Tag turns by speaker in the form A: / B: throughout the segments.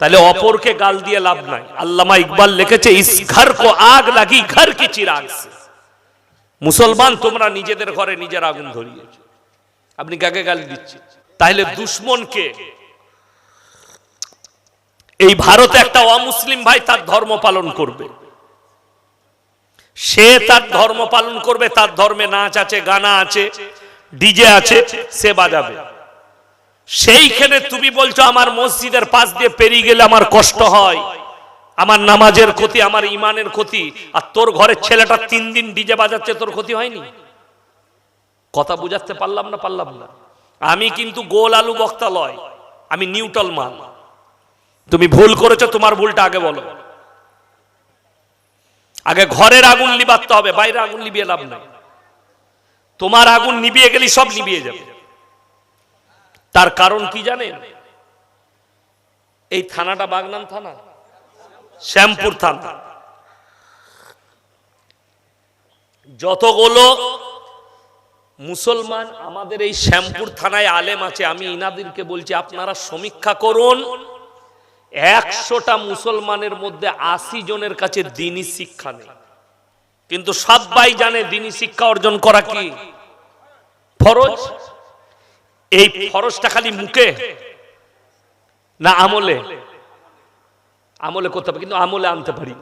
A: তাহলে অপরকে গাল দিয়ে লাভ নাই। আল্লামা ইকবাল লিখেছে, ইস ঘর কো আগ লাগি, ঘর কি চিরাগ মুসলমান, তোমরা নিজেদের ঘরে নিজের আগুন ধরিয়েছো। আপনি কাকে গাল দিচ্ছেন? তাহলে দুশ্মনকে এই ভারতে একটা অমুসলিম ভাই তার ধর্ম পালন করবে। সে তার ধর্ম পালন করবে, তার ধর্মে নাচ আছে, গানা আছে, ডিজে আছে, সে বাজাবে। সেইখানে তুমি বলছো, আমার মসজিদের পাশ দিয়ে পেরিয়ে গেলে আমার কষ্ট হয়। আমার নামাজের ক্ষতি, আমার ইমানের ক্ষতি, আর তোর ঘরের ছেলেটা তিন দিন ডিজে বাজাচ্ছে, তোর ক্ষতি হয়নি? কথা বুঝাতে পারলাম না পারলাম না। আমি কিন্তু গোল আলু বক্তা লয়, আমি নিউট্রাল মাল তুমি ভুল করেছ, তোমার ভুলটা আগে বলো। আগে ঘরের আগুন লিবাতে হবে, বাইরে আগুন লিবিয়ে লাভ নাই। তোমার আগুন নিবিয়ে গেলি সব নিবিয়ে যাবে। তার কারণ কি জানেন? এই থানাটা বাগনান থানা, শ্যামপুর থানা। যতগুলো মুসলমান আমাদের এই শ্যামপুর থানায় আলেম আছে, আমি ইনাদিরকে বলছি, আপনারা সমীক্ষা করুন, একশোটা মুসলমানের মধ্যে আশি জনের কাছে দিনই শিক্ষা নেই। কিন্তু সবাই জানে দিনই শিক্ষা অর্জন করা কি? ফরজ? এই ফরজটা খালি মুখে না আমলে? আমলে করতে হবে, কিন্তু আমলে আনতে পারি।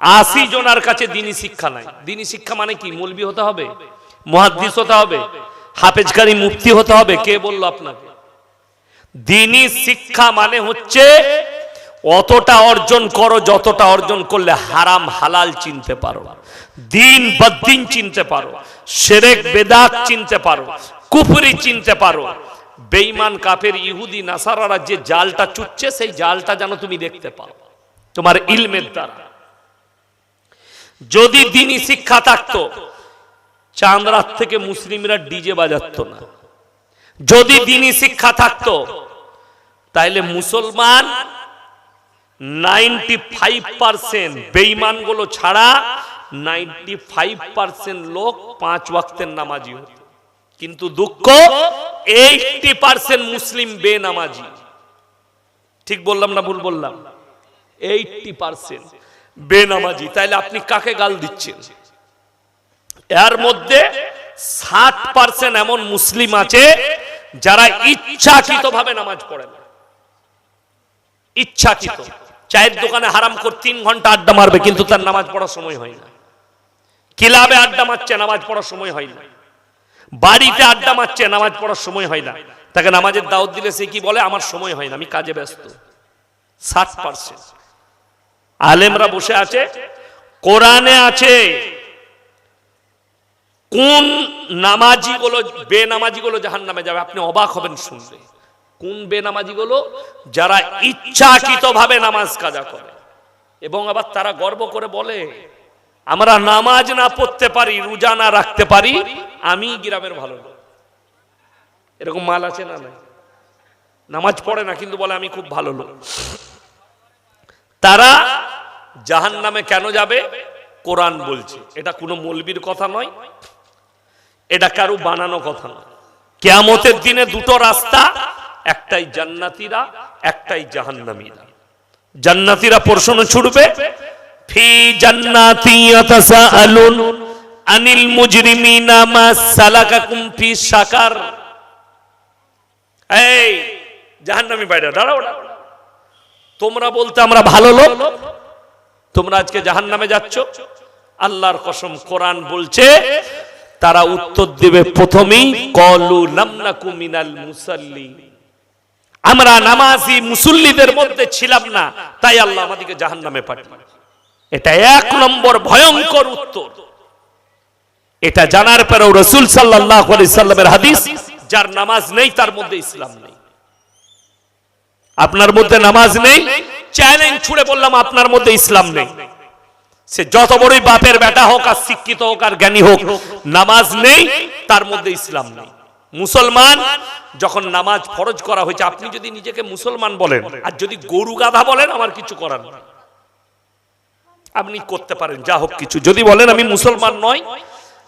A: আশি জনার কাছে দিনই শিক্ষা নাই। দিনই শিক্ষা মানে কি? মৌলবি হতে হবে, মহাদ্দিস হতে হবে হাফেজকারী মুক্তি হতে হবে, কে বলল আপনাকে? দিনই শিক্ষা মানে হচ্ছে অতটা অর্জন করো, যতটা অর্জন করলে হারাম হালাল চিনতে পারো। দিন বদ্দিন চিনতে পারো, সেরেক বেদাত চিনতে পারো কুফরি চিনতে পারো। বেঈমান, কাফের, ইহুদি, নাসারারা যে জালটা চুচ্ছে, সেই জালটা যেন তুমি দেখতে পাও। তোমার ইলমের দ্বারা। যদি দিনই শিক্ষা থাকতো, চাঁদ রাত থেকে মুসলিমরা ডিজে বাজাতো না। যদি দিনই শিক্ষা থাকতো, তাইলে মুসলমান নাইনটি ফাইভ পার্সেন্ট বেইমানগুলো ছাড়া নাইনটি ফাইভ পার্সেন্ট লোক পাঁচ ওয়াক্তের নামাজি হতো। কিন্তু দুঃখ এইটি পার্সেন্ট মুসলিম বেনামাজি। ঠিক বললাম না ভুল বললাম? এইটি পার্সেন্ট বেনামাজি। তাইলে আপনি কাকে গাল দিচ্ছেন? এর মধ্যে ষাট পার্সেন্ট এমন মুসলিম আছে যারা ইচ্ছাকৃত ভাবে নামাজ পড়ে ইচ্ছাকৃত। চায়ের দোকানে হারাম কর তিন ঘণ্টা আড্ডা মারবে, কিন্তু তার নামাজ পড়ার সময় হয় না। ক্লাবে আড্ডা মারছে, নামাজ পড়ার সময় হয় না। বাড়িতে আড্ডা মারছে, নামাজ পড়ার সময় হয় না। তাকে নামাজের দাওয়াত দিলে সে কি বলে? আমার সময় হয় না, আমি কাজে ব্যস্ত। ষাট পার্সেন্ট। আলেমরা বসে আছে, কোরআনে আছে, কোন নামাজি গুলো বেনামাজি গুলো জাহান নামে যাবে, আপনি অবাক হবেন শুনলে। কোন বেনামাজি গুলো যারা ইচ্ছাকৃত ভাবে নামাজ কাজা করে। এবং আবার তারা গর্ব করে বলে আমরা নামাজ না পড়তে পারি, রোজা না রাখতে পারি, আমি গ্রামের ভালো লোক। এরকম মাল আছে না নাই? নামাজ পড়ে না, কিন্তু বলে আমি খুব ভালো লোক। তারা জাহান নামে কেন যাবে? কোরআন বলছে। এটা কোনো মলবির কথা নয়, এটা কারও বানানো কথা নয়। কেয়ামতের দিনে দুটো রাস্তা, একটাই জান্নাতিরা, একটাই জাহান্নামীরা। জান্নাতিরা প্রশ্ন ছুড়বে ফি জান্নাতি ইয়াতাসাআলুন আনিল মুজরিমিনা মা সালাকাকুম ফি সাকার এই, জাহান্নামী বাইরে, দাঁড়াও। তোমরা বলতে আমরা ভালো লোক। তোমরা আজকে জাহান্নামে যাচ্ছ। আল্লাহর কসম কোরআন বলছে, তারা উত্তর দেবে প্রথমেই, কলু লামনাকু মিনাল মুসাল্লি আমরা নামাজি মুসল্লিদের মধ্যে ছিলাম না, তাই আল্লাহ আমাদেরকে জাহান্নামে পাঠান এটা এক নম্বর ভয়ঙ্কর উত্তর। এটা জানার পরেও রসুল সাল্লাহ সাল্লামের হাদিস, যার নামাজ নেই, তার মধ্যে ইসলাম নেই। আপনার মধ্যে নামাজ নেই চ্যালেঞ্জ ছুড়ে বললাম, আপনার মধ্যে ইসলাম নেই। সে যত বড়ই বাপের বেটা হোক, আর শিক্ষিত হোক, আর জ্ঞানী হোক, নামাজ নেই, তার মধ্যে ইসলাম নেই। মুসলমান, যখন নামাজ ফরজ করা হয়েছে, আপনি যদি নিজেকে মুসলমান বলেন, আর যদি গরু গাধা বলেন, আমার কিছু করার নেই। আপনি করতে পারেন, যা হোক কিছু। যদি বলেন আমি মুসলমান নয়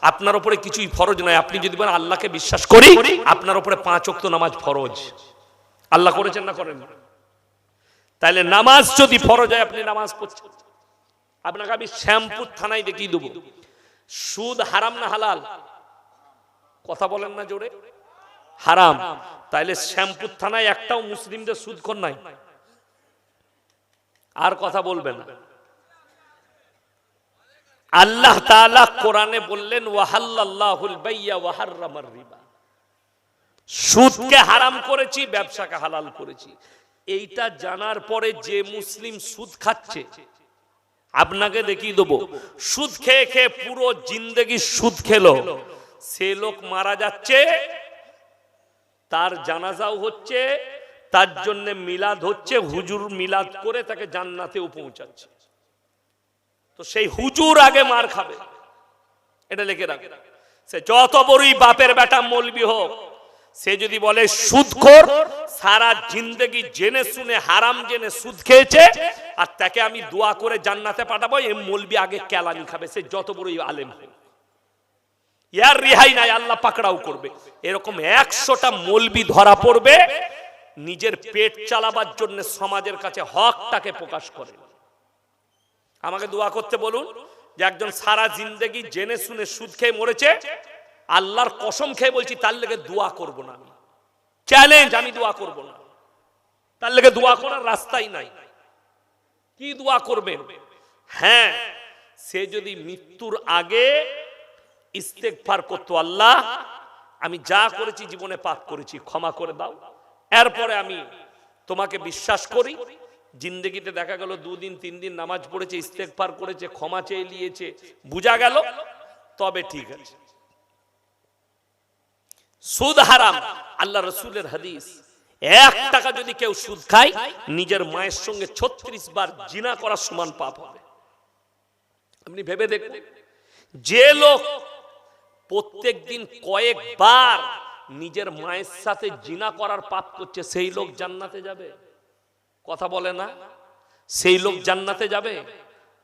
A: আপনার উপরে কিছুই ফরজ নয়। আপনি যদি বলেন আল্লাহকে বিশ্বাস করি, আপনার উপরে পাঁচ অক্ত নামাজ ফরজ। আল্লাহ করেছেন না করেন? তাহলে নামাজ যদি ফরজ হয়, আপনি নামাজ পড়ছেন। আপনাকে আমি শ্যামপুর থানায় দেখিয়ে দেবো। সুদ হারাম না হালাল? কথা বলেন না জোরে। হারাম। তাইলে শ্যামপুর থানায় একটাও মুসলিমদের সুদ নাই। আর কথা বলবে না। আল্লাহ কোরআনে বললেন সুদকে হারাম করেছি, ব্যবসাকে হালাল করেছি। এইটা জানার পরে যে মুসলিম সুদ খাচ্ছে, আপনাকে দেখিয়ে দেবো। সুদ খেয়ে খেয়ে পুরো জিন্দগি সুদ খেলো। সে লোক মারা যাচ্ছে, তার জানাজাও হচ্ছে, তার জন্য মিলাদ হচ্ছে, হুজুর মিলাদ করে তাকে জান্নাতেও পৌঁছাচ্ছে। তো সেই হুজুর আগে মার খাবে। এটা লিখে রাখে। সে যত বড়ই বাপের বেটা মলবি হোক, সে যদি বলে, সুদখোর, সারা জিন্দগি জেনে শুনে, হারাম জেনে সুদ খেয়েছে, আর তাকে আমি দোয়া করে জান্নাতে পাঠাবো এ মলবি আগে কেলানি খাবে। সে যত বড়ই আলেম ইয়ার রেহাই নাই, আল্লাহ পাকড়াও করবে। এরকম একশোটা মলবি ধরা পড়বে, নিজের পেট চালাবার জন্য সমাজের কাছে হকটাকে প্রকাশ করে। আমাকে দোয়া করতে বলুন যে একজন সারা জিন্দগি জেনে শুনে সুদ খেয়ে মরেছে, আল্লাহর কসম খেয়ে বলছি, তার লেগে দোয়া করব না আমি। চ্যালেঞ্জ আমি দোয়া করব না। তার লেগে দোয়া করার রাস্তাই নাই। কি দোয়া করবেন হ্যাঁ সে যদি মৃত্যুর আগে ইস্তেকফার করতো, আল্লাহ, আমি যা করেছি, জীবনে পাপ করেছি, ক্ষমা করে দাও। এরপরে আমি তোমাকে বিশ্বাস করি জিন্দগিতে দেখা গেল দুদিন তিন দিন নামাজ পড়েছে ইস্তেকফার করেছে, ক্ষমা চেয়ে নিয়েছে। বুঝা গেল? তবে ঠিক আছে। সুদ হারাম, আল্লাহ রসুলের হাদিস। এক টাকা যদি কেউ সুদ খায়, নিজের মায়ের সঙ্গে ছত্রিশ বার জিনা করার সমান পাপ হবে। আপনি ভেবে দেখুন, যে লোক প্রত্যেক দিন কয়েকবার নিজের মায়ের সাথে জিনা করার পাপ করছে, সেই লোক জান্নাতে যাবে। কথা বলে না? সেই লোক জান্নাতে যাবে।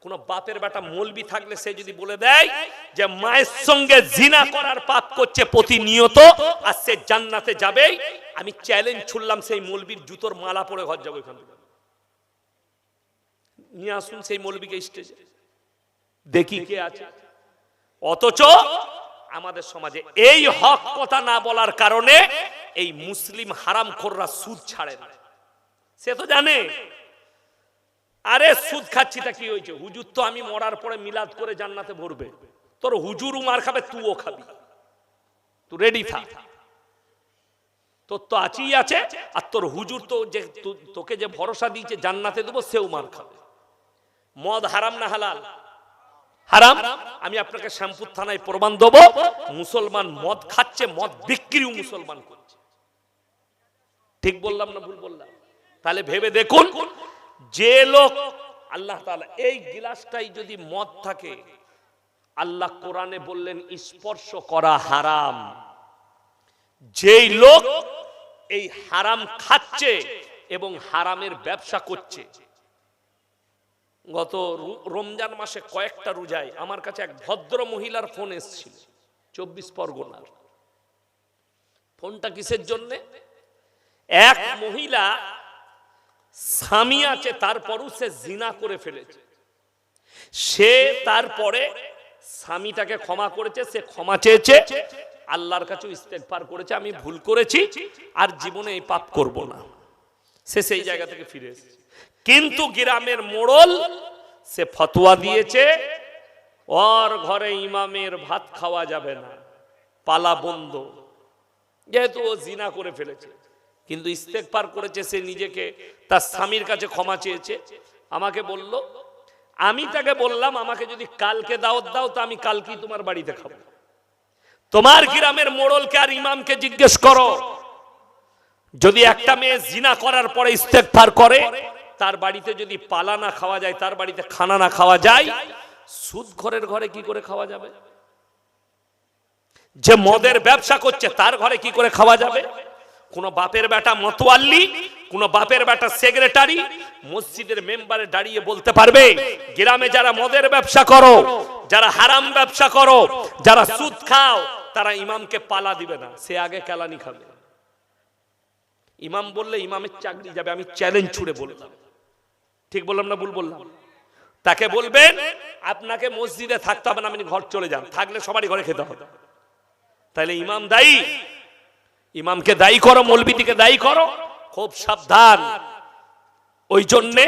A: কোন বাপের বেটা মলবি থাকলে সে যদি বলে দেয় যে মায়ের সঙ্গে জিনা করার পাপ করছে প্রতিনিয়ত আর সে জান্নাতে যাবে আমি চ্যালেঞ্জ ছুড়লাম সেই মলবির জুতোর মালা পরে ঘর যাব এখান থেকে। নিয়ে আসুন সেই মলবিকে স্টেজে দেখি কে আছে। অথচ আমাদের সমাজে এই হক কথা না বলার কারণে এই মুসলিম হারাম খোররা সুদ ছাড়ে না। সে তো জানে। আরে, সুদ খাচ্ছি তা কি হয়েছে? হুজুর তো আমি মরার পরে মিলাদ করে জান্নাতে ভরবে। তোর হুজুর মার খাবে, তুইও খাবি। তুই রেডি থাক। তোর তো আছেই আছে, আর তোর হুজুর তো যে তোকে যে ভরসা দিয়েছে জান্নাতে দেবো সেও মার খাবে। মদ হারাম না হালাল? হারাম? আমি আপনাকে শ্যামপুর থানায় প্রমাণ দেবো, মুসলমান মদ খাচ্ছে, মদ বিক্রিও মুসলমান করছে। ঠিক বললাম না ভুল বললাম? তাহলে ভেবে দেখুন, যে লোক, আল্লাহ এই গিলাসটাই যদি মদ থাকে, আল্লাহ কোরআনে বললেন, স্পর্শ করা হারাম। যেই লোক এই হারাম খাচ্ছে এবং হারামের ব্যবসা করছে। গত রমজান মাসে কয়েকটা রোজায় আমার কাছে এক ভদ্র মহিলার ফোন এসেছিল, চব্বিশ পরগনার। ফোনটা কিসের জন্য? এক মহিলা স্বামী আছে, তারপরও সে জিনা করে ফেলেছে। সে তারপরে স্বামীটাকে ক্ষমা করেছে, সে ক্ষমা চেয়েছে, আল্লাহর কাছে ইস্তেগফার করেছে, আমি ভুল করেছি আর জীবনে এই পাপ করব না। সে সেই জায়গা থেকে ফিরে এসেছে। কিন্তু গ্রামের মোড়ল সে ফতোয়া দিয়েছে, ওর ঘরে ইমামের ভাত খাওয়া যাবে না, পালা বন্ধ। যেহেতু ও জিনা করে ফেলেছে। কিন্তু ইস্তেকবার করেছে সে নিজেকে। তার স্বামীর কাছে ক্ষমা চেয়েছে। আমাকে বলল, আমি তাকে বললাম, আমাকে যদি কালকে দাওয়াত দাও, তো আমি কালকেই তোমার বাড়িতে খাব তোমার গ্রামের মোড়লকে আর ইমামকে জিজ্ঞেস করো। যদি একটা মেয়ে জিনা করার পরে ইস্তেকফার করে, তার বাড়িতে যদি পালা না খাওয়া যায়, তার বাড়িতে খানা না খাওয়া যায়, সুদ ঘরের ঘরে কি করে খাওয়া যাবে? যে মদের ব্যবসা করছে, তার ঘরে কি করে খাওয়া যাবে? কোন বাপের বেটা মতোয়াল্লি, কোন বাপের বেটা সেক্রেটারি মসজিদের মেম্বারে দাঁড়িয়ে বলতে পারবে, গ্রামে যারা মদের ব্যবসা করো, যারা হারাম ব্যবসা করো, যারা সুদ খাও, তারা ইমামকে পালা দিবে না, সে আগে কেলানি খাবে। ইমাম বললে ইমামের চাকরি যাবে, আমি চ্যালেঞ্জ ছুড়ে বললাম ঠিক বললাম না ভুল বললাম? তাকে বলবেন, আপনাকে মসজিদে থাকতে হবে না আপনি ঘর চলে যান, থাকলে সবারই ঘরে খেতে হবে। তাহলে ইমাম দায়ী ইমামকে দায়ী করো, মৌলবিদিকে দায়ী করো। খুব সাবধান। ওই জন্যে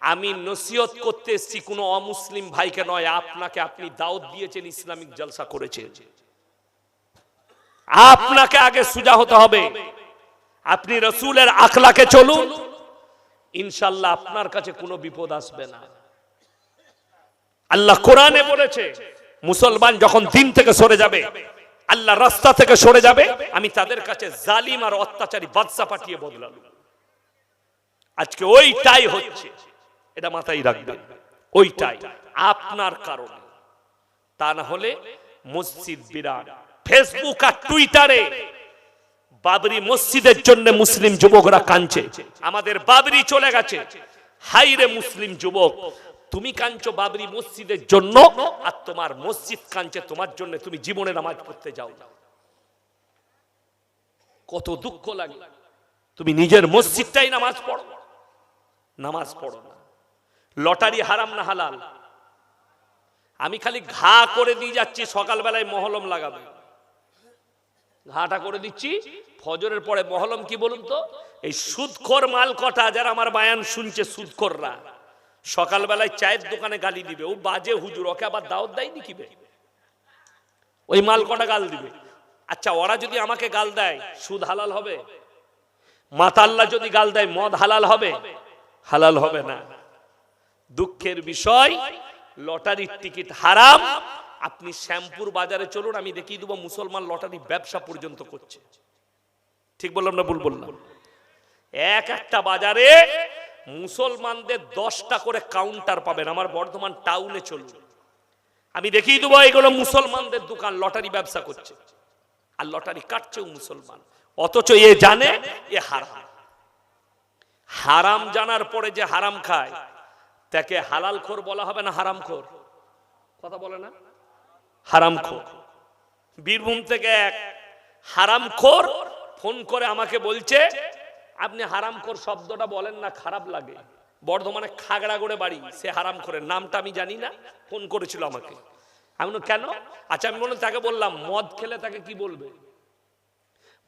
A: আমি নসিহত করতে এসেছি, কোনো অমুসলিম ভাইকে নয়, আপনাকে আপনি দাওয়াত দিয়েছেন, ইসলামিক জলসা করেছেন। আপনাকে আগে সুজা হতে হবে। আপনি রসুলের আখলাকে চলুন। ইনশাল্লাহ আপনার কাছে কোনো বিপদ আসবে না। আল্লাহ কোরআনে বলেছে, মুসলমান যখন দিন থেকে সরে যাবে আল্লাহ রাস্তা থেকে সরে যাবে, আমি তাদের কাছে জালিম আর অত্যাচারী বাদশা পাঠিয়ে বদলালু আজকে ওইটাই হচ্ছে, এটা মাথায় রাখবেন, ওইটাই, আপনার কারণে। তা না হলে মসজিদ বিরাট, ফেসবুক আর টুইটারে বাবরি মসজিদের জন্য মুসলিম যুবকরা কাঁদছে। আমাদের বাবরি চলে গেছে, হাইরে মুসলিম যুবক তুমি কাঁদছো বাবরি মসজিদের জন্য, আর তোমার মসজিদ কাঁদছে তোমার জন্য, তুমি জীবনে নামাজ পড়তে যাও কত দুঃখ লাগে। তুমি নিজের মসজিদটাই নামাজ পড়ো। নামাজ পড়ো না। লটারি হারাম না হালাল। আমি খালি ঘা করে দিয়ে যাচ্ছি, সকালবেলায় মহলম লাগাবে। ঘাটা করে দিচ্ছি, ফজরের পরে মহলম কি বলুন তো? এই সুদখোর মাল কটা, যারা আমার বায়ান শুনছে সুদখোররা। সকালবেলায় চায়ের দোকানে গালি দিবে। ও বাজে হুজুর, ওকে আবার দাওয়াত দেয়নি কি বে? ওই মাল কটা গাল দিবে? আচ্ছা ওরা যদি আমাকে গাল দেয়, সুদ হালাল হবে? মাতাল্লা যদি গাল দেয়, মদ হালাল হবে? হালাল হবে না। দুঃখের বিষয়, লটারির টিকিট হারাম। আপনি শ্যামপুর বাজারে চলুন, আমি দেখিয়ে দেবো মুসলমান লটারি ব্যবসা পর্যন্ত করছে। ঠিক বললাম না ভুল বললাম? এক একটা বাজারে মুসলমানদের দশটা করে কাউন্টার পাবেন। আমার বর্ধমান টাউনে চলুন। আমি দেখিয়ে দেবো, এগুলো মুসলমানদের দোকান লটারি ব্যবসা করছে। আর লটারি কাটছেও মুসলমান। অথচ এ জানে, এ হারাম। হারাম জানার পরে যে হারাম খায়, তাকে হালাল খোর বলা হবে না হারাম খোর? কথা বলে না? হারাম খোর। বীরভূম থেকে এক হারাম খোর ফোন করে আমাকে বলছে আপনি হারাম খোর শব্দটা বলেন না, খারাপ লাগে। বর্ধমানে খাগড়াগড়ে বাড়ি, সে হারাম করে নামটা আমি জানি না, ফোন করেছিল আমাকে। আমি কেন? আচ্ছা আমি বললাম, তাকে বললাম, মদ খেলে তাকে কি বলবে?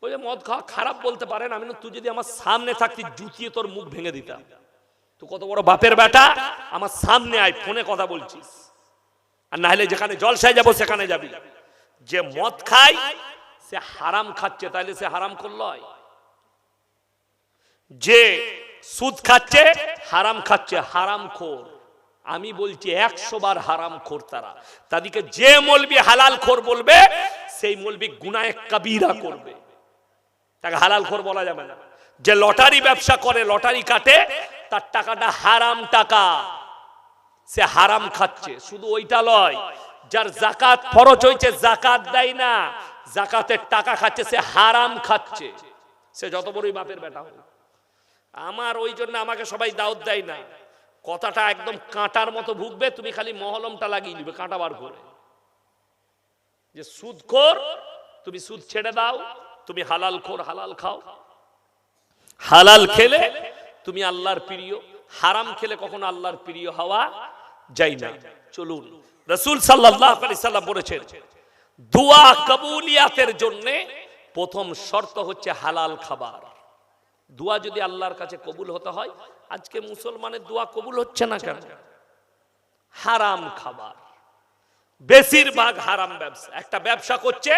A: যে মদ খাওয়া খারাপ বলতে পারেন, আমি তুই যদি আমার সামনে থাকতি, জুতিয়ে তোর মুখ ভেঙে দিতাম। তুই কত বড় বাপের বেটা, আমার সামনে আয়, ফোনে কথা বলছিস। আর না হলে যেখানে জলসায় যাব, সেখানে যাবি। যে মদ খায়, সে হারাম খাচ্ছে তাহলে সে হারাম করল যে সুদ খাচ্ছে, হারাম খাচ্ছে, হারাম খোর। আমি বলছি একশো বার হারাম খোর তারা। তাদেরকে যে মলবি হালাল খোর বলবে, সেই মলবি গুনায় কাবিরা করবে। তাকে হালাল খোর বলা যাবে না। যে লটারি ব্যবসা করে, লটারি কাটে, তার টাকাটা হারাম টাকা। সে হারাম খাচ্ছে। শুধু ওইটা লয়, যার জাকাত ফরজ হয়েছে জাকাত দেয় না। জাকাতের টাকা খাচ্ছে, সে হারাম খাচ্ছে। সে যত বড়ই বাপের বেটা হোক। আমার ওই জন্য আমাকে সবাই দাওয়াত দেয় না। কথাটা একদম কাঁটার মতো ভুগবে, তুমি খালি মহলমটা লাগিয়ে নিবে কাঁটা বার করে। যে সুদ খোর, তুমি সুদ ছেড়ে দাও, তুমি হালাল খোর, হালাল খাও। হালাল খেলে তুমি আল্লাহর প্রিয়, হারাম খেলে কখনো আল্লাহর প্রিয় হওয়া যাই না। চলুন, রসুল সাল্লাম বলেছেন, দোয়া কবুলিয়াতের জন্য প্রথম শর্ত হচ্ছে হালাল খাবার। দোয়া যদি আল্লাহর কাছে কবুল হতে হয়, আজকে মুসলমানের দোয়া কবুল হচ্ছে না কেন? হারাম খাবার। বেশিরভাগ হারাম ব্যবসা। একটা ব্যবসা করছে,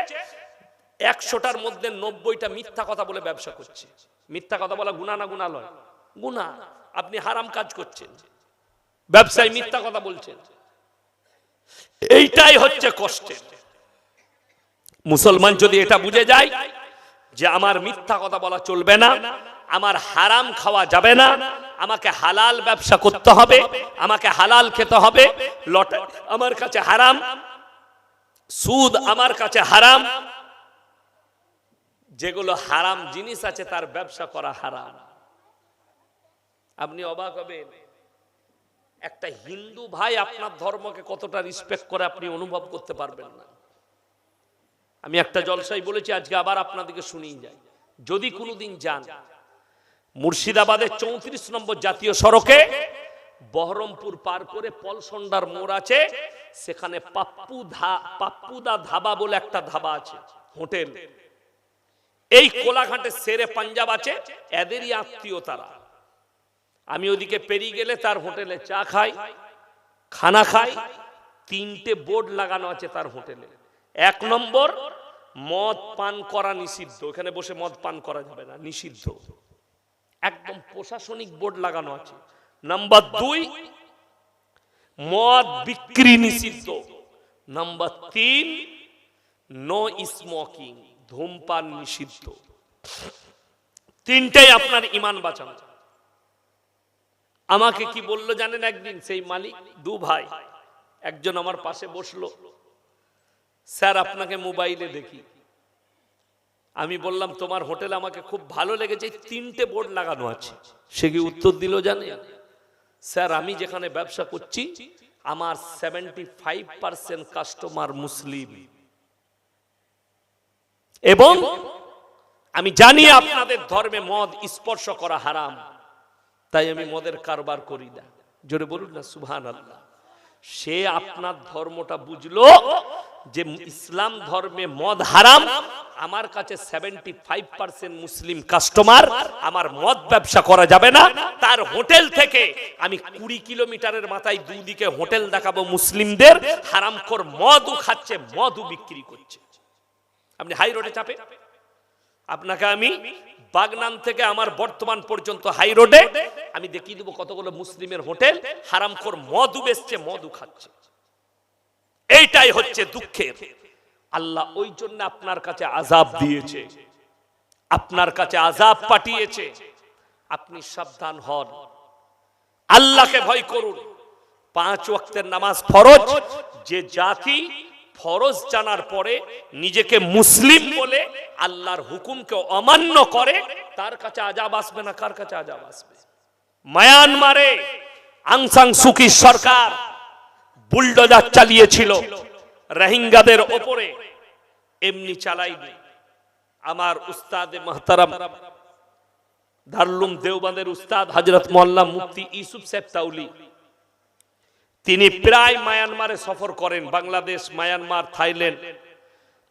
A: একশোটার মধ্যে নব্বইটা মিথ্যা কথা বলে ব্যবসা করছে। মিথ্যা কথা বলা গুণা না গুণা লয় গুণা আপনি হারাম কাজ করছেন। ব্যবসায় মিথ্যা কথা বলছেন। এইটাই হচ্ছে কষ্টের মুসলমান যদি এটা বুঝে যায় যে আমার মিথ্যা কথা বলা চলবে না আমার হারাম খাওয়া যাবে না, আমাকে হালাল ব্যবসা করতে হবে, আমাকে হালাল খেতে হবে, লট, আমার কাছে হারাম, সুদ আমার কাছে হারাম, যেগুলো হারাম জিনিস আছে তার ব্যবসা করা হারাম। আপনি অবাক হবেন, একটা হিন্দু ভাই আপনার ধর্মকে কতটা রিসপেক্ট করে আপনি অনুভব করতে পারবেন না। আমি একটা জলসাই বলেছি, আজকে আবার আপনাদেরকে শুনিয়ে যাই। যদি কোনোদিন যান মুর্শিদাবাদের চৌত্রিশ নম্বর জাতীয় সড়কে বহরমপুর পার করে পলসন্ডার মোড় আছে। সেখানে পাপ্পু ধা পাপ্পুদা ধাবা বলে একটা ধাবা আছে, হোটেল। এই কোলাঘাটে সেরে পাঞ্জাব আছে, এদেরই আত্মীয় তারা। আমি ওদিকে পেরিয়ে গেলে তার হোটেলে চা খাই, খানা খাই, তিনটে বোর্ড লাগানো আছে তার হোটেলে। এক নম্বর, মদ পান করা নিষিদ্ধ। এখানে বসে মদ পান করা যাবে না, নিষিদ্ধ। একদম প্রশাসনিক বোর্ড লাগানো আছে। নাম্বার দুই, মদ বিক্রি নিষিদ্ধ। নাম্বার তিন নো স্মোকিং ধূমপান নিষিদ্ধ। তিনটাই আপনার ইমান বাঁচানো। আমাকে কি বলল জানেন একদিন? সেই মালিক, দু ভাই, একজন আমার পাশে বসল। স্যার, আপনাকে মোবাইলে দেখি। আমি বললাম, তোমার হোটেল আমাকে খুব ভালো লেগেছে তিনটে বোর্ড লাগানো আছে। সে কি উত্তর দিল জানে? স্যার, আমি যেখানে ব্যবসা করছি, আমার সেভেন্টি ফাইভ পার্সেন্ট কাস্টমার মুসলিম। এবং আমি জানি আপনাদের ধর্মে মদ স্পর্শ করা হারাম, তাই আমি মদের কারবার করি না। জোরে বলুন না সুবহান আল্লাহ সে আপনার ধর্মটা বুঝলো যে ইসলাম ধর্মে মদ হারাম। আমার কাছে সেভেন্টি ফাইভ পার্সেন্ট মুসলিম কাস্টমার আমার মদ ব্যবসা করা যাবে না। তার হোটেল থেকে আমি কুড়ি কিলোমিটারের মাথায় দুদিকে হোটেল দেখাবো মুসলিমদের। হারামখোর মদও খাচ্ছে, মদও বিক্রি করছে। আপনি হাই রোডে চাপে? আপনাকে আমি বাগনান থেকে আমার বর্তমান পর্যন্ত হাই রোডে আমি দেখিয়ে দেবো কতগুলো মুসলিমের হোটেল, হারামখোর মধু বেচছে মধু খাচ্ছে। এইটাই হচ্ছে দুঃখের। আল্লাহ ওই জন্য আপনার কাছে আজাব দিয়েছে। আপনার কাছে আজাব পাঠিয়েছে। আপনি সাবধান হন। আল্লাহকে ভয় করুন। পাঁচ ওয়াক্তের নামাজ ফরজ। যে জাতি ফরজ জানার পরে নিজেকে মুসলিম বলে আল্লাহর হুকুমকে অমান্য করে, তার কাছে আজাব আসবে না? কার কাছে আজাব আসবে? মায়ানমারে আংসাং সুকি সরকার বুলডোজার চালিয়েছিল। রোহিঙ্গাদের ওপরে এমনি চালাইনি আমার উস্তাদ মাহতারাম দারলুম দেওবাদের উস্তাদ হাজরত মোল্লা মুফতি ইসুফ সাহেব তাউলি তিনি প্রায় মায়ানমারে সফর করেন, বাংলাদেশ, মায়ানমার, থাইল্যান্ড।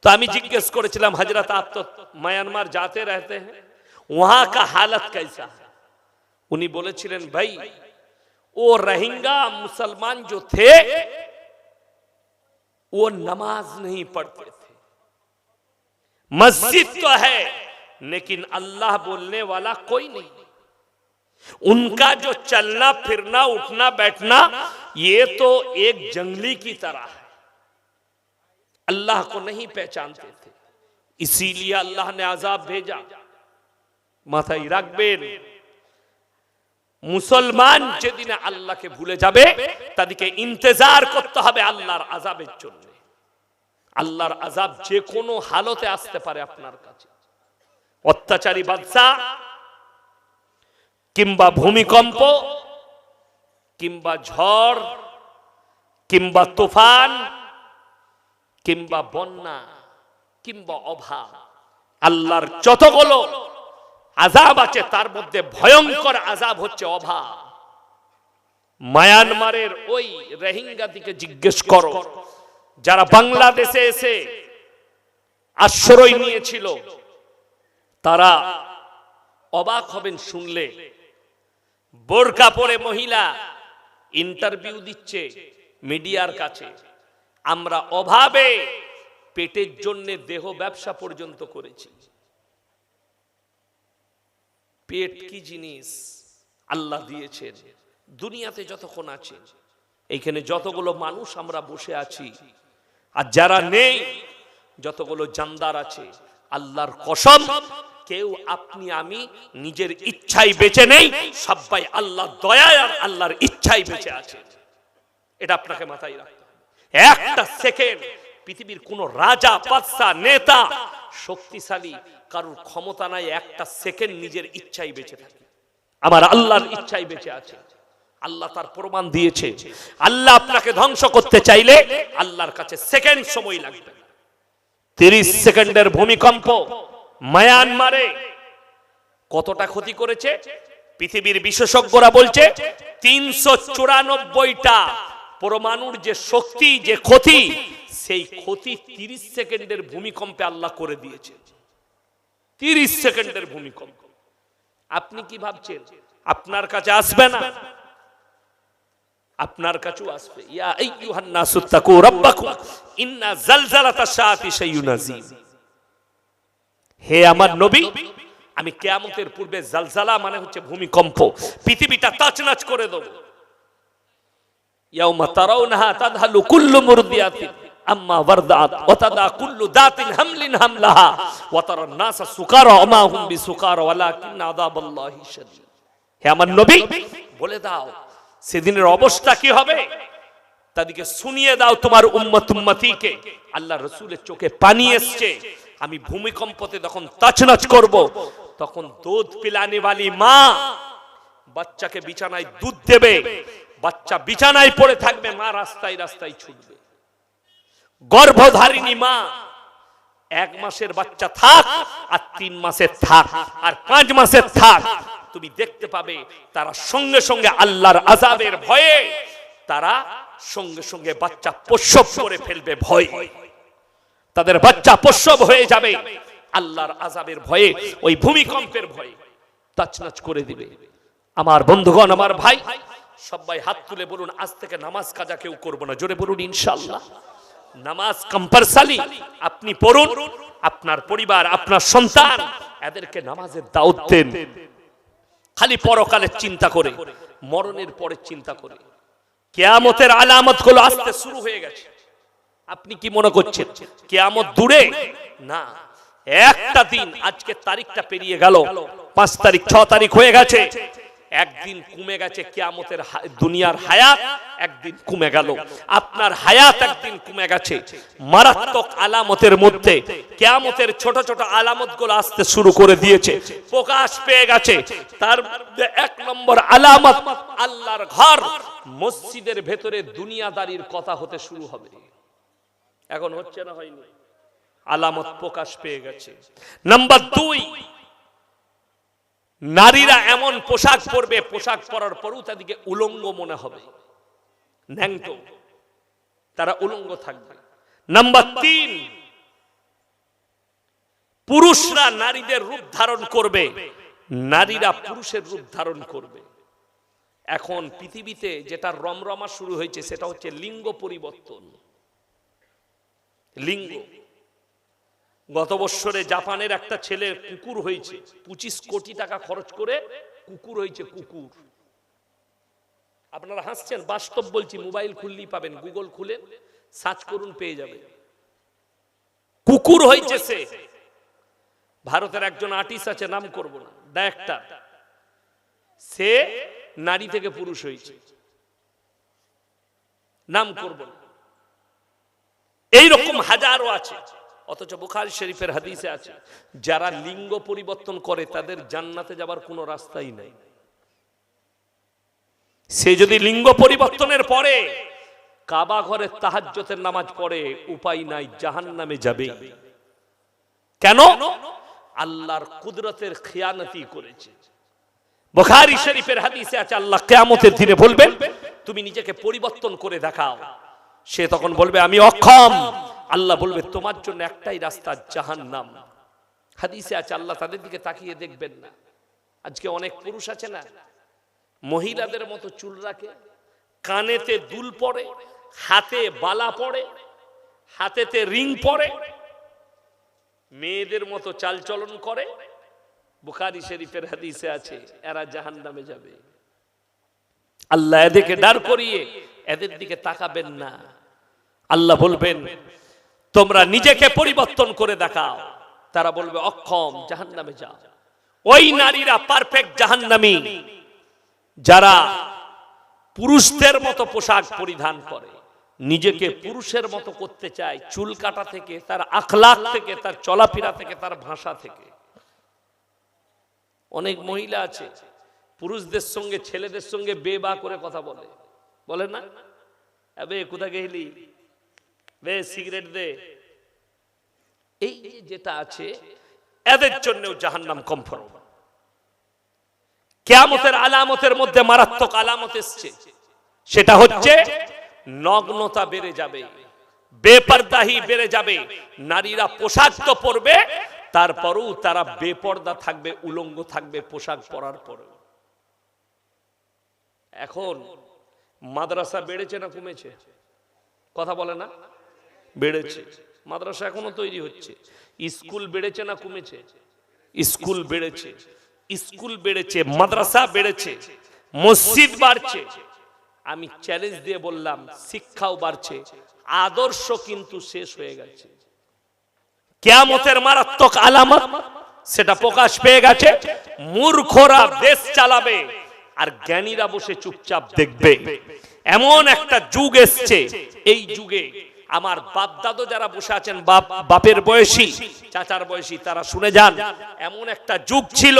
A: তো আমি জিজ্ঞেস করেছিলাম হাজরত আপ তো মায়ানমার যাতে রাতে হ্যাঁ? ওহা কা হালত কাইসা? উনি বলেছিলেন ভাই वो रोहिंगा मुसलमान जो थे वो नमाज नहीं पढ़ते थे मस्जिद तो है लेकिन अल्लाह बोलने वाला कोई नहीं उनका जो चलना फिरना उठना बैठना ये तो एक जंगली की तरह है अल्लाह को नहीं पहचानते थे इसीलिए अल्लाह ने आजाब भेजा মাথায় রাখবেন মুসলমান যেদিনে আল্লাহকে ভুলে যাবে তাদেরকে ইন্তজার করতে হবে আল্লাহর আজাবের জন্য। আল্লাহর আজাব যে কোনো হালতে আসতে পারে আপনার কাছে। অত্যাচারী বাদশাহ কিংবা ভূমিকম্প, কিংবা ঝড়, কিংবা তুফান, কিংবা বন্যা, কিংবা অভাব, আল্লাহর যতগুলো আজাব আছে, তার মধ্যে ভয়ঙ্কর আজাব হচ্ছে অভাব। মায়ানমারের ওই রোহিঙ্গা দিকে জিজ্ঞেস করো, যারা বাংলাদেশে এসে আশ্রয় নিয়েছিল, তারা অবাক হবেন শুনলে। বোরকা পরে মহিলা ইন্টারভিউ দিচ্ছে মিডিয়ার কাছে। আমরা অভাবে পেটের জন্য দেহ ব্যবসা পর্যন্ত করেছি। পেট কি জিনিস? আল্লাহ দিয়েছেন। দুনিয়াতে যতক্ষণ আছে। এইখানে যতগুলো মানুষ আমরা বসে আছি। আর যারা নেই, যতগুলো জানদার আছে, আল্লাহর কসম, কেউ আপনি, আমি নিজের ইচ্ছাই বেঁচে নেই সবাই আল্লাহ দয়ায় আর আল্লাহর ইচ্ছাই বেঁচে আছে। এটা আপনাকে মাথায় রাখতে একটা সেকেন্ড পৃথিবীর কোন রাজা, বাদশা, নেতা শক্তিশালী কারোর ক্ষমতা নাই, একটা সেকেন্ড নিজের ইচ্ছাই বেঁচে থাকে। আমার আল্লাহর ইচ্ছাই বেঁচে আছে। আল্লাহ তার প্রমাণ দিয়েছে। আল্লাহ আপনাকে ধ্বংস করতে চাইলে আল্লাহর কাছে সেকেন্ড সময় লাগবে। তিরিশ সেকেন্ডের ভূমিকম্প মায়ানমারে কতটা ক্ষতি করেছে? পৃথিবীর বিশেষজ্ঞরা বলছে তিনশো চুরানব্বইটা পরমাণুর যে শক্তি, যে ক্ষতি সেই ক্ষতি তিরিশ সেকেন্ডের ভূমিকম্পে আল্লাহ করে দিয়েছে। তিরিশ সেকেন্ডের ভূমিকম্প। আপনি কি ভাবছেন? আপনার কাছে আসবে না? আপনার কাছেও আসবে। ইয়া ইন্না হে আমার নবী, আমি কিয়ামতের পূর্বে জালজালা মানে হচ্ছে ভূমিকম্প। পৃথিবীটা তাচনাচ করে দেব। ইয়াউমা তারাউনাহা তাদহালু কুল্লু মুরদিয়াতিন। আম্মা ওয়ারদাত ওয়া তাদা কুল্লু দাতিন হামলিন হামলাহা ওয়া তারান নাসা সুকারা ওয়া মা হুম বিসুকারা ওয়ালাকিন আযাবাল্লাহি শাদীদ। হে আমার নবী, বলে দাও, সেদিনের অবস্থা কি হবে? তাদেরকে শুনিয়ে দাও তোমার উম্মত উম্মতিকে। আল্লাহ রসুলের চোখে পানি এসছে। আমি ভূমিকম্পতে তখন তাচনাচ করব, তখন দুধ পিলানে বালি মা বাচ্চাকে বিছানায় দুধ দেবে। বাচ্চা বিছানায় পড়ে থাকবে, মা রাস্তায় রাস্তায় ছুটবে। গর্ভধারিণী মা, এক মাসের বাচ্চা থাক আর তিন মাসের থাক আর পাঁচ মাসের থাক। তুমি দেখতে পাবে তারা সঙ্গে সঙ্গে আল্লাহর আজাবের ভয়ে তারা সঙ্গে সঙ্গে বাচ্চা প্রসব করে ফেলবে ভয়। তাদের বাচ্চা প্রসব হয়ে যাবে আল্লাহর আজাবের ভয়ে, ওই ভূমিকম্পের ভয়ে। তাচনাচ করে দিবে। আমার বন্ধুগণ, আমার ভাই, সবাই হাত তুলে বলুন, আজ থেকে নামাজ কাজা কেউ করব না। জোরে বলুন, ইনশাআল্লাহ। নামাজ কম্পালসারি আপনি পড়ুন, আপনার পরিবার, আপনার সন্তান, এদেরকে নামাজের দাওয়াত দেন। খালি পরকালের চিন্তা করে, মরণের পরে চিন্তা করে। কেয়ামতের আলামতগুলো আসতে শুরু হয়ে গেছে। আপনি কি মনে করছেন, কেয়ামত দূরে? না। একটা দিন, আজকে তারিখটা পেরিয়ে গেল, পাঁচ তারিখ, ছ তারিখ হয়ে গেছে। একদিন কমে গেছে কেয়ামতের দুনিয়ার হায়াত, একদিন কমে গেল। আপনার হায়াত একদিন কমে গেছে। মারাত্মক আলামতের মধ্যে কেয়ামতের ছোট ছোট আলামতগুলো আসতে শুরু করে দিয়েছে। প্রকাশ পেয়ে গেছে। তার মধ্যে এক নম্বর আলামত, আল্লাহর ঘর। মসজিদের ভেতরে দুনিয়াদারির কথা হতে শুরু হবে। এখন হচ্ছে না হয়নি। আলামত প্রকাশ পেয়ে গেছে। নাম্বার দুই নারীরা এমন পোশাক পরবে, পোশাক পরার পরও তাদেরকে উলঙ্গ মনে হবে। তারা উলঙ্গ থাকবে। নাম্বার তিন, পুরুষরা নারীদের রূপ ধারণ করবে, নারীরা পুরুষের রূপ ধারণ করবে। এখন পৃথিবীতে যেটা রমরমা শুরু হয়েছে, সেটা হচ্ছে লিঙ্গ পরিবর্তন। লিঙ্গ গত বৎসরে জাপানের একটা ছেলে কুকুর হয়েছে। পঁচিশ কোটি টাকা খরচ করে কুকুর হয়েছে, কুকুর। আপনারা হাসছেন, বাস্তব বলছি, মোবাইল খুললেই পাবেন, গুগল খুলে সার্চ করুন, পেয়ে যাবে কুকুর হয়েছে সে। ভারতের একজন আর্টিস্ট আছে, নাম করব না ডাইরেক্টর সে নারী থেকে পুরুষ হয়েছে। নাম করব না। এইরকম হাজারও আছে। অথচ বুখারী শরীফের হাদিসে আছে, যারা লিঙ্গ পরিবর্তন করে, তাদের জান্নাতে যাবার কোনো রাস্তাই নাই। সে যদি লিঙ্গ পরিবর্তনের পরে কাবা ঘরে তাহাজ্জতের নামাজ পড়ে, উপায় নাই জাহান নামে যাবে। কেন? আল্লাহর কুদরতের খেয়ানতি করেছে। বুখারী শরীফের হাদিসে আছে, আল্লাহ কিয়ামতের দিনে বলবেন, তুমি নিজেকে পরিবর্তন করে দেখাও। সে তখন বলবে, আমি অক্ষম। আল্লাহ বলবে, তোমার জন্য একটাই রাস্তা জাহান নাম হাদিসে আছে, আল্লাহ তাদের দিকে তাকিয়ে দেখবেন না। আজকে অনেক পুরুষ আছে না, মহিলাদের মতো চুল রাখে, কানেতে দুল পড়ে হাতে বালা পড়ে হাতেতে রিং পড়ে মেয়েদের মতো চালচলন করে। বুখারি শরীফের হাদিসে আছে, এরা জাহান নামে যাবে। আল্লাহ এদেরকে দাঁড় করিয়ে এদের দিকে তাকাবেন না। আল্লাহ বলবেন তোমরা নিজেকে পরিবর্তন করে দেখাও। তারা বলবে, অক্ষম, জাহান্নামে যাও। ওই নারীরা পারফেক্ট জাহান্নামী, যারা পুরুষদের মতো পোশাক পরিধান করে, নিজেকে পুরুষের মতো করতে চায়, চুল কাটা থেকে, তার আখলাখ থেকে, তার চলাফেরা থেকে, তার ভাষা থেকে। অনেক মহিলা আছে, পুরুষদের সঙ্গে, ছেলেদের সঙ্গে বেবা করে কথা বলে। বলে না? কোথা গেলি? বে সিগারেট দে। এই যে যেটা আছে এদের জন্যও জাহান্নাম কমফর্ম কেয়ামতের আলামতের মধ্যে মারাত্মক আলামত এসছে। সেটা হচ্ছে নগ্নতা বেড়ে যাবে বেপরদাহি বেড়ে যাবে নারীরা পোশাক তো পরবে তারপরেও তারা বেপর্দা থাকবে উলঙ্গ থাকবে পোশাক পরার পরেও। এখন মাদ্রাসা বেড়েছে না কমেছে? কথা বলে না? বেড়েছে। মাদ্রাসা এখনও তৈরি হচ্ছে। স্কুল বেড়েছে না কমেছে? স্কুল বেড়েছে। স্কুল বেড়েছে মাদ্রাসা বেড়েছে মসজিদ বাড়ছে। আমি চ্যালেঞ্জ দিয়ে বললাম শিক্ষাও বাড়ছে আদর্শ কিন্তু শেষ হয়ে গেছে। কেয়ামতের মারাত্মক আলামত সেটা প্রকাশ পেয়ে গেছে। মূর্খরা দেশ চালাবে আর জ্ঞানীরা বসে চুপচাপ দেখবে। এমন একটা যুগ এসছে। এই যুগে আমার বাপ দাদু যারা বসে আছেন, বাপ, বাপের বয়সী, চাচার বয়সী, তারা শুনে যান, এমন একটা যুগ ছিল,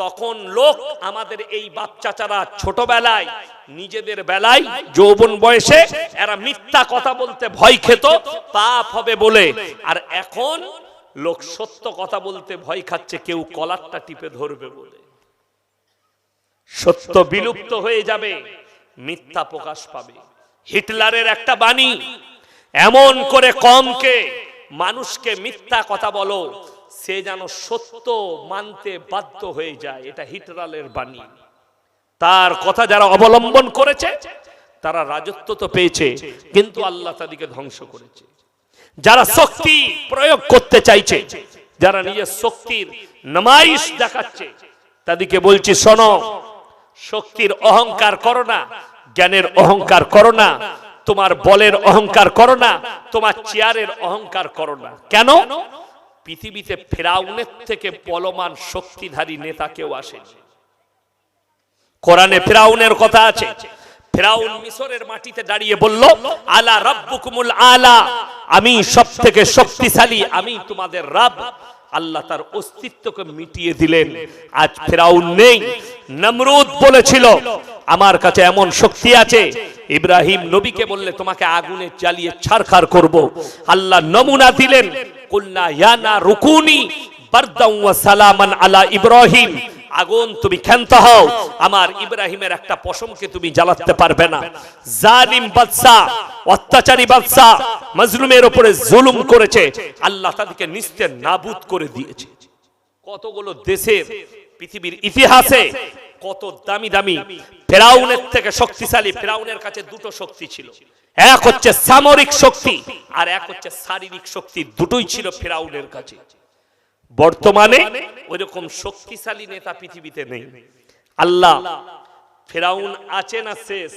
A: তখন লোক আমাদের এই বাপ চাচারা ছোটবেলায়, নিজেদের বেলায়, যৌবন বয়সে, এরা মিথ্যা কথা বলতে ভয় খেত, পাপ হবে বলে। আর এখন লোক সত্য কথা বলতে ভয় খাচ্ছে, কেউ কলারটা টিপে ধরবে বলে। সত্য বিলুপ্ত হয়ে যাবে, মিথ্যা প্রকাশ পাবে। হিটলারের একটা বাণী এমন করে কমকে, মানুষকে মিথ্যা কথা বলো, সে যেন সত্য মানতে বাধ্য হয়ে যায়। এটা হিটলারের বাণী। তার কথা যারা অবলম্বন করেছে, তারা রাজত্ব তো পেয়েছে, কিন্তু আল্লাহ তাদেরকে ধ্বংস করেছে। যারা শক্তি প্রয়োগ করতে চাইছে, যারা নিজের শক্তির নমাইশ দেখাচ্ছে, তাদেরকে বলছি, শোনো, শক্তির অহংকার করো না, জ্ঞানের অহংকার করো না তোমার বলের অহংকার করো না, তোমার চেয়ারের অহংকার করো না। কেন? পৃথিবীতে ফেরাউনের থেকে বলমান শক্তিধারী নেতা কেউ আসেনি। কোরআনে ফেরাউনের কথা আছে। ফেরাউন মিশরের মাটিতে দাঁড়িয়ে বলল, আলা রাব্বুকুমুল আলা, আমি সব থেকে শক্তিশালী, আমি তোমাদের রব। আল্লাহ তার অস্তিত্বকে মিটিয়ে দিলেন। আজ ফেরাউন নেই। নমরুদ বলেছিল, আমার কাছে এমন শক্তি আছে ইব্রাহিম নবীকে বললে, তোমাকে আগুনে জ্বালিয়ে ছারখার করব। আল্লাহ নমুনা দিলেন, কুলনা ইয়ানা রুকুনি বারদাউ ওয়া সালামান আলা ইব্রাহিম। আগুন, তুমি ক্ষান্ত হও, আমার ইব্রাহিমের একটা পশমকে তুমি জ্বালাতে পারবে না। জালিম বাদশা, অত্যাচারী বাদশা মজলুমের উপরে জুলুম করেছে। আল্লাহ তাদেরকে নিস্তে নাবুদ করে দিয়েছে। কতগুলো দেশের পৃথিবীর ইতিহাসে কত দামি দামি ফেরাউনের থেকে শক্তিশালী ফেরাউনের কাছে দুটো শক্তি ছিল। এক হচ্ছে সামরিক শক্তি আর এক হচ্ছে শারীরিক শক্তি দুটোই ছিল ফেরাউনের কাছে। বর্তমানে ওইরকম শক্তিশালী নেতা পৃথিবীতে নেই। আল্লাহ ফেরাউন আছে না শেষ?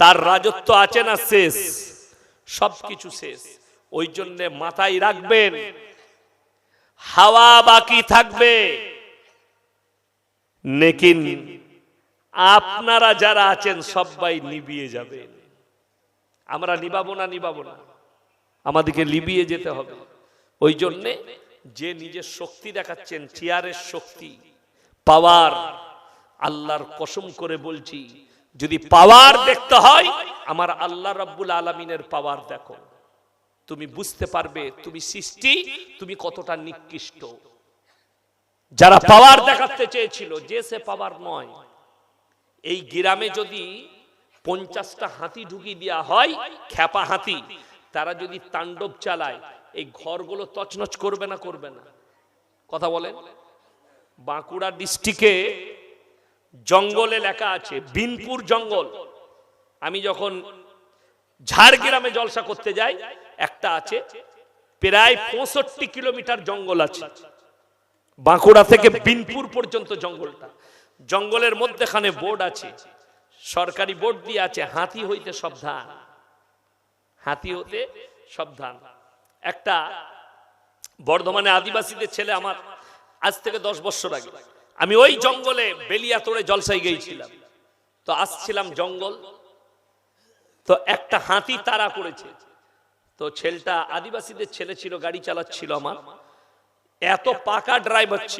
A: তার রাজত্ব আছে না শেষ? সবকিছু শেষ। ওই জন্য মাথায় রাখবেন হাওয়া বাকি থাকবে। নেকিন, আপনারা যারা আছেন সবাই নিবিয়ে যাবেন। আমরা নিবাবো না নিবাবো না। আমাদেরকে লিবিয়ে যেতে হবে। ওই জন্যে যে নিজের শক্তি দেখাচ্ছেন, চেয়ারের শক্তি, পাওয়ার, আল্লাহর কসম করে বলছি, যদি পাওয়ার দেখতে হয়, আমার আল্লাহ রাব্বুল আলমিনের পাওয়ার দেখো। তুমি বুঝতে পারবে, তুমি সৃষ্টি, তুমি কতটা নিকৃষ্ট। যারা পাওয়ার দেখাতে চেয়েছিল যে সে পাওয়ার নয়। এই গ্রামে যদি পঞ্চাশটা হাতি ঢুকি দেওয়া হয় খ্যাপা হাতি তারা যদি তাণ্ডব চালায় এই ঘরগুলো তছনছ করবে না করবে না। কথা বলেন। বাঁকুড়া ডিস্ট্রিক্টে জঙ্গলে লেখা আছে বিনপুর জঙ্গল। আমি যখন ঝাড়গ্রামে জলসা করতে যাই একটা আছে প্রায় পঁয়ষট্টি কিলোমিটার জঙ্গল আছে। বাঁকুড়া থেকে বিনপুর পর্যন্ত জঙ্গলটা। জঙ্গলের মধ্যেখানে বোর্ড আছে। সরকারি বোর্ড দিয়ে আছে, হাতি হইতে সাবধান। হাতি হতে সাবধান। একটা বর্ধমানে আদিবাসীদের ছেলে আমার, আজ থেকে দশ বছর আগে। আমি ওই জঙ্গলে বেলিয়া তোড়ে জলসাই গিয়েছিলাম। তো আসছিলাম জঙ্গল। তো একটা হাতি তাড়া করেছে। তো ছেলেটা আদিবাসীদের ছেলে ছিল, গাড়ি চালাচ্ছিল আমার। এত পাকা ড্রাইভার ছিল।